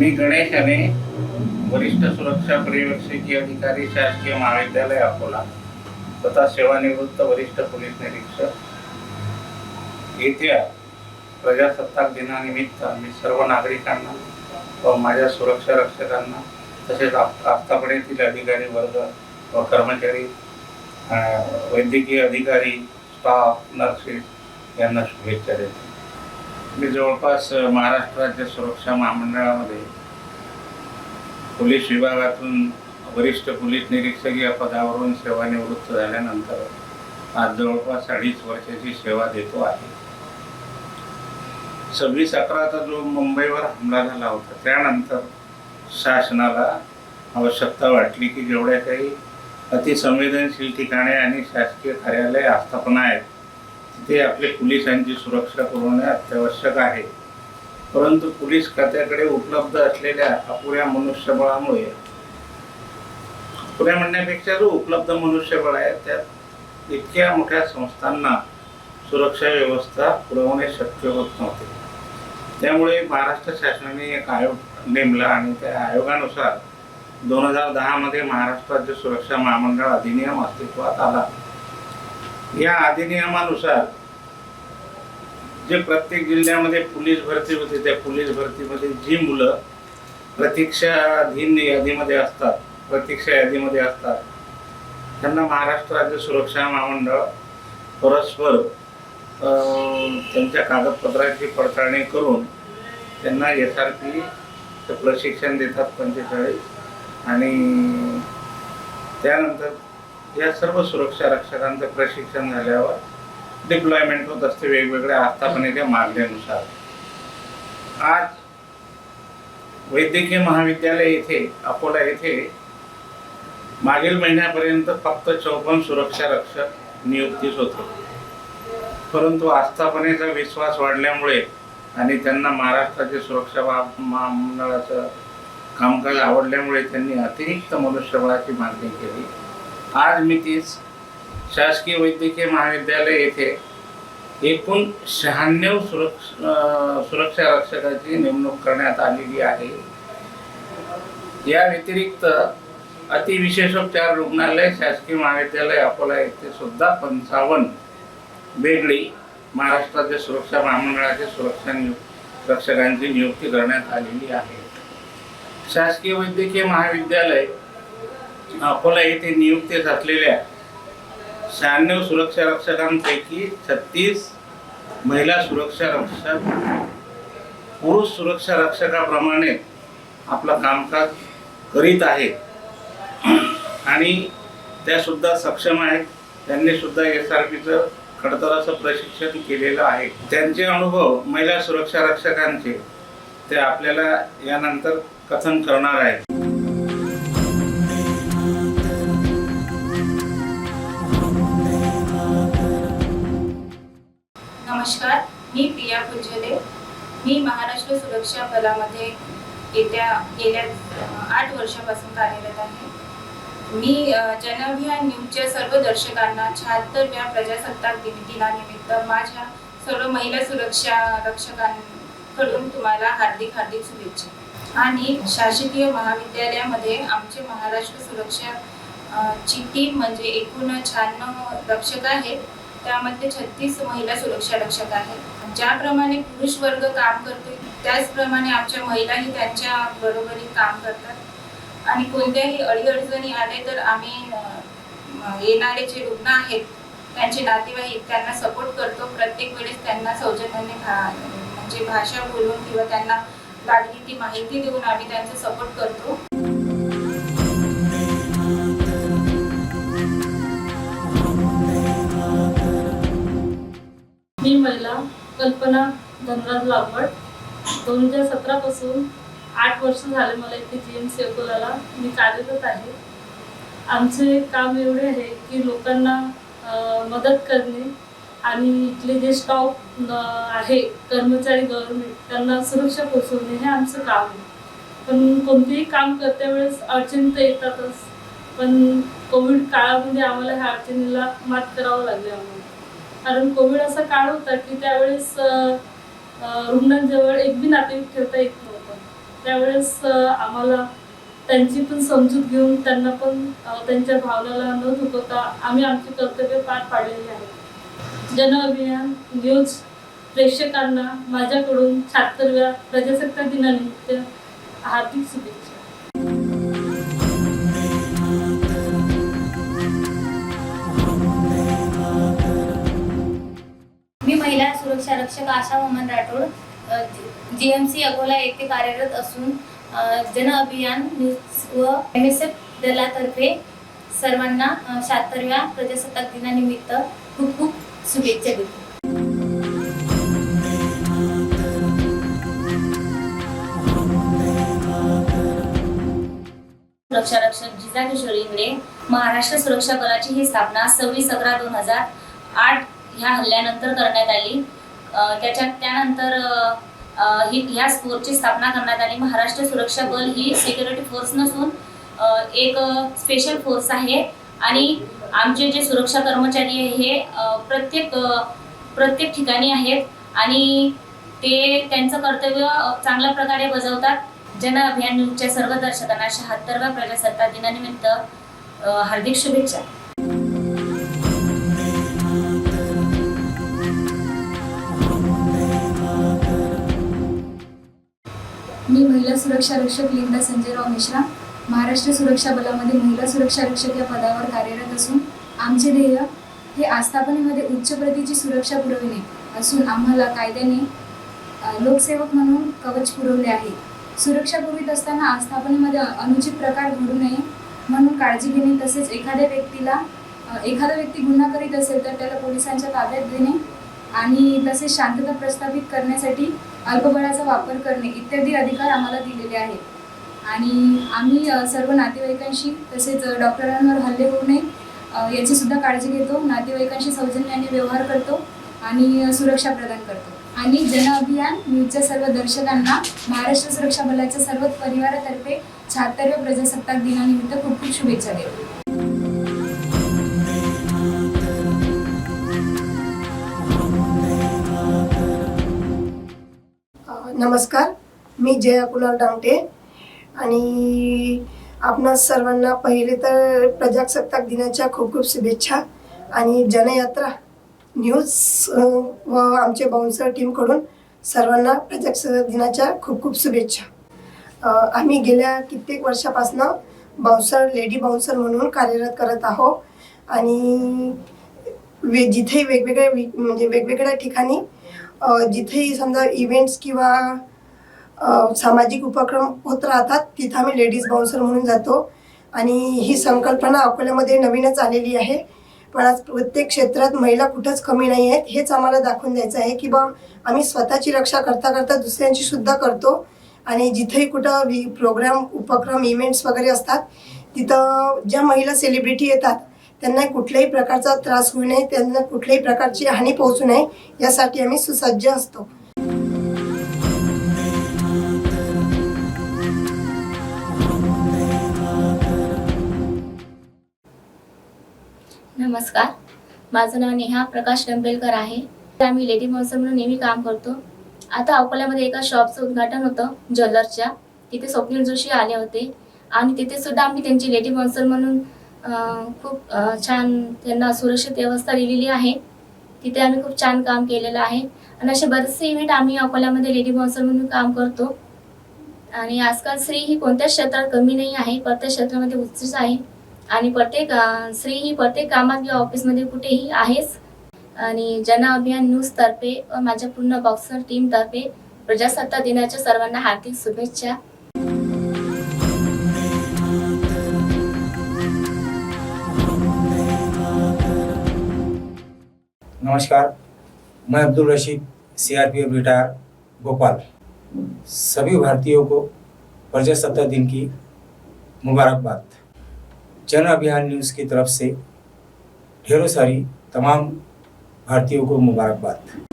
मी गणेश आणि वरिष्ठ सुरक्षा पर्यवेक्षकीय अधिकारी शासकीय महाविद्यालय अकोला तथा सेवानिवृत्त वरिष्ठ पोलीस निरीक्षक येत्या प्रजासत्ताक दिनानिमित्त मी सर्व नागरिकांना व माझ्या सुरक्षा रक्षकांना तसेच आप- आस्थापनेतील अधिकारी वर्ग व कर्मचारी वैद्यकीय अधिकारी स्टाफ नर्सेस यांना शुभेच्छा देतो. मी जवळपास महाराष्ट्र राज्य सुरक्षा महामंडळामध्ये पोलीस विभागातून वरिष्ठ पोलीस निरीक्षक या पदावरून सेवानिवृत्त झाल्यानंतर आज जवळपास अडीच वर्षाची सेवा देतो आहे. सव्वीस अकराचा जो मुंबईवर हमला झाला होता त्यानंतर शासनाला आवश्यकता वाटली की जेवढ्या काही अतिसंवेदनशील ठिकाणे आणि शासकीय कार्यालय आस्थापना आहेत तिथे आपले पोलिसांची सुरक्षा पुरवणे अत्यावश्यक आहे. परंतु पोलीस खात्याकडे उपलब्ध असलेल्या अपुऱ्या मनुष्यबळामुळे अपुऱ्या म्हणण्यापेक्षा जो उपलब्ध मनुष्यबळ आहे त्यात इतक्या मोठ्या संस्थांना सुरक्षा व्यवस्था पुरवणे शक्य होत नव्हते. त्यामुळे महाराष्ट्र शासनाने एक आयोग नेमला आणि त्या आयोगानुसार दोन हजार दहामध्ये महाराष्ट्र राज्य सुरक्षा महामंडळ अधिनियम अस्तित्वात आला. या अधिनियमानुसार जे प्रत्येक जिल्ह्यामध्ये पोलीस भरती होते त्या पोलीस भरतीमध्ये जी मुलं प्रतीक्षाधीन यादीमध्ये असतात प्रतीक्षा यादीमध्ये असतात त्यांना महाराष्ट्र राज्य सुरक्षा महामंडळ परस्पर त्यांच्या कागदपत्राची पडताळणी करून त्यांना एस आर पी प्रशिक्षण देतात पंचेचाळीस आणि त्यानंतर या सर्व सुरक्षा रक्षकांचं प्रशिक्षण झाल्यावर डिप्लॉयमेंट होत असते वेगवेगळ्या आस्थापनेच्या मागण्यानुसार आज वैद्यकीय महाविद्यालय येथे अकोला येथे मागील महिन्यापर्यंत फक्त चौपन्न सुरक्षा रक्षक नियुक्तीच होते. परंतु आस्थापनेचा विश्वास वाढल्यामुळे आणि त्यांना महाराष्ट्राचे सुरक्षा महामंडळाचं कामकाज आवडल्यामुळे त्यांनी अतिरिक्त मनुष्यबळाची मागणी केली. आज मी तीच शासकीय वैद्यकीय महाविद्यालय येथे एकूण शहाण्णव सुरक्ष अं, सुरक्षा रक्षकाची नेमणूक करण्यात आलेली आहे. या व्यतिरिक्त अतिविशेषोपचार रुग्णालय शासकीय महाविद्यालय अकोला येथे सुद्धा पंचावन्न वेगळी महाराष्ट्राच्या सुरक्षा महामंडळाच्या सुरक्षा नियुक्त रक्षकांची नियुक्ती करण्यात आलेली आहे. शासकीय वैद्यकीय महाविद्यालय अकोला येथे नियुक्तीस असलेल्या शहाण्णव सुरक्षा रक्षकांपैकी छत्तीस महिला सुरक्षा रक्षक पुरुष सुरक्षा रक्षकाप्रमाणे आपलं कामकाज करीत आहेत. आणि त्या सुद्धा सक्षम आहेत. त्यांनी सुद्धा एस आर पीचं खडतराचं प्रशिक्षण केलेलं आहे. त्यांचे अनुभव महिला सुरक्षा रक्षकांचे ते आपल्याला यानंतर कथन करणार आहेत. मी प्रिया पुंजले मी महाराष्ट्र सुरक्षा बलामध्ये येत्या गेल्या आठ वर्षापासून कार्यरत आहे. मी जनअभियान न्यूजच्या सर्व दर्शकांना शहात्तरव्या प्रजासत्ताक दिन दिनानिमित्त माझ्या सर्व महिला सुरक्षा रक्षकांकडून तुम्हाला हार्दिक हार्दिक शुभेच्छा. आणि शासकीय महाविद्यालयामध्ये आमचे महाराष्ट्र सुरक्षा ची टीम म्हणजे एकूण शहाण्णव रक्षक आहेत. त्यामध्ये छत्तीस महिला सुरक्षा रक्षक आहेत. ज्याप्रमाणे पुरुष वर्ग काम करतो त्याचप्रमाणे आमच्या महिलाही त्यांच्या बरोबरी काम करतात. आणि कोणत्याही अडीअडचणी आले तर आम्ही येणारे जे रुग्ण आहेत त्यांचे नातेवाईक त्यांना सपोर्ट करतो. प्रत्येक वेळेस त्यांना सौजन्याने भा म्हणजे भाषा बोलून किंवा त्यांना लागली ती माहिती देऊन आम्ही त्यांचा सपोर्ट करतो. कल्पना धनराज लांबड. दोन हजार सतरापासून आठ वर्ष झाले मला इथे जी एम सी अकोलाला. मी कार्यरत आहे. आमचे काम एवढे आहे की लोकांना मदत करणे आणि इथले जे स्टॉक आहे कर्मचारी गव्हर्नमेंट त्यांना सुरक्षा पोचवणे हे आमचं काम आहे. पण कोणतेही काम करत्या वेळेस अडचणी तर येतातच. पण कोविड काळामध्ये आम्हाला ह्या अडचणीला मात करावं लागले आम्हाला. कारण कोविड असा काळ होता की त्यावेळेस रुग्णांजवळ एक बी नातेवाईक ठेवता येत नव्हतं. त्यावेळेस आम्हाला त्यांची पण समजूत घेऊन त्यांना पण त्यांच्या भावनाला न दुखवता आम्ही आमचे कर्तव्य पार पाडलेले आहे. जन अभियान न्यूज प्रेक्षकांना माझ्याकडून शहात्तरव्या प्रजासत्ताक दिनानिमित्त हार्दिक शुभेच्छा. महिला सुरक्षा रक्षक आशा मोहन राठोड जी एम सी अकोला येथे कार्यरत असून जन अभियान व एम एस एफ दलातर्फे सर्वांना शहात्तरव्या प्रजासत्ताक दिनानिमित्त खूप खूप शुभेच्छा देतो. सुरक्षा रक्षक जिजा किशोर इंगळे महाराष्ट्र सुरक्षा बलाची ही स्थापना सव्वीस अकरा दोन हजार आठ ह्या हल्ल्यानंतर करण्यात आली. त्याच्यात त्यानंतर ही ह्या फोर्सची स्थापना करण्यात आली. महाराष्ट्र सुरक्षा बल ही सिक्युरिटी फोर्स नसून एक स्पेशल फोर्स आहे. आणि आमचे जे सुरक्षा कर्मचारी आहे हे प्रत्येक प्रत्येक ठिकाणी आहेत. आणि ते त्यांचं कर्तव्य चांगल्या प्रकारे बजावतात. जन अभियान न्यूजच्या सर्व दर्शकांना शहात्तरव्या प्रजासत्ताक दिनानिमित्त हार्दिक शुभेच्छा. मी महिला सुरक्षा रक्षक लिंदा संजयराव मिश्रा महाराष्ट्र सुरक्षा बलामध्ये महिला सुरक्षा रक्षक या पदावर कार्यरत असून आमचे ध्येय हे आस्थापनेमध्ये उच्च प्रतीची सुरक्षा पुरविणे असून आम्हाला कायद्याने लोकसेवक म्हणून कवच पुरवले आहे. सुरक्षा पुरवित असताना आस्थापनेमध्ये अनुचित प्रकार घडू नये म्हणून काळजी घेणे तसेच एखाद्या व्यक्तीला एखादा व्यक्ती गुन्हा करीत असेल तर त्याला पोलिसांच्या ताब्यात देणे आणि तसेच शांतता प्रस्थापित करण्यासाठी अल्पबळाचा वापर करणे इत्यादी अधिकार आम्हाला दिलेले आहेत. आणि आम्ही सर्व नातेवाईकांशी तसेच डॉक्टरांवर हल्ले होऊ नये याची सुद्धा काळजी घेतो नातेवाईकांशी सौजन्याने व्यवहार करतो आणि सुरक्षा प्रदान करतो. आणि जन अभियान न्यूजच्या सर्व दर्शकांना महाराष्ट्र सुरक्षा बलाच्या सर्व परिवारातर्फे शहात्तरव्या प्रजासत्ताक दिनानिमित्त खूप खूप शुभेच्छा देतो. नमस्कार मी जया कुणाल डांगटे आणि आपणा सर्वांना पहिले तर प्रजासत्ताक दिनाच्या खूप खूप शुभेच्छा आणि जनयात्रा न्यूज व आमचे बाउन्सर टीमकडून सर्वांना प्रजासत्ताक दिनाच्या खूप खूप शुभेच्छा. आम्ही गेल्या कित्येक वर्षापासनं बाउन्सर लेडी बाउन्सर म्हणून कार्यरत करत आहोत आणि वे जिथे वेगवेगळ्या म्हणजे वेगवेगळ्या ठिकाणी जिथेही समजा इव्हेंट्स किंवा सामाजिक उपक्रम होत राहतात तिथं आम्ही लेडीज बाउन्सर म्हणून जातो. आणि ही संकल्पना अकोल्यामध्ये नवीनच आलेली आहे. पण आज प्रत्येक क्षेत्रात महिला कुठंच कमी नाही आहेत. हेच आम्हाला दाखवून द्यायचं आहे की बा आम्ही स्वतःची रक्षा करता करता दुसऱ्यांची सुद्धा करतो. आणि जिथेही कुठं वि प्रोग्राम उपक्रम इव्हेंट्स वगैरे असतात तिथं ज्या महिला सेलिब्रिटी येतात त्यांना कुठल्याही प्रकारचा त्रास होऊ नये त्यांना कुठल्याही प्रकारची हानी पोहोचू नये यासाठी आम्ही सुसज्ज असतो. नमस्कार. माझं नाव नेहा प्रकाश डंबेलकर आहे. आम्ही लेडी महोत्सव म्हणून नेहमी काम करतो. आता अकोल्यामध्ये एका शॉपचं उद्घाटन होतं ज्वेलरच्या तिथे स्वप्नील जोशी आले होते. आणि तिथे सुद्धा आम्ही त्यांची लेडी महोत्सव म्हणून खूप छान त्यांना सुरक्षित व्यवस्था दिलेली आहे. तिथे आम्ही खूप छान काम केलेलं आहे. आणि असे बरेचसे इव्हेंट आम्ही अकोल्यामध्ये लेडी बॉन्सर म्हणून काम करतो. आणि आजकाल स्त्री ही कोणत्याच क्षेत्रात कमी नाही आहे. प्रत्येक क्षेत्रामध्ये उच्चच आहे. आणि प्रत्येक स्त्री ही प्रत्येक कामात किंवा ऑफिसमध्ये कुठेही आहेच. आणि जन अभियान न्यूजतर्फे व माझ्या पूर्ण बॉक्सर टीमतर्फे प्रजासत्ताक दिनाच्या सर्वांना हार्दिक शुभेच्छा. नमस्कार, मैं अब्दुल रशीद सीआरपीएफ रिटायर भोपाल। सभी भारतीयों को प्रजासत्ताक दिन की मुबारकबाद। जन अभियान न्यूज़ की तरफ़ से ढेरों सारी तमाम भारतीयों को मुबारकबाद।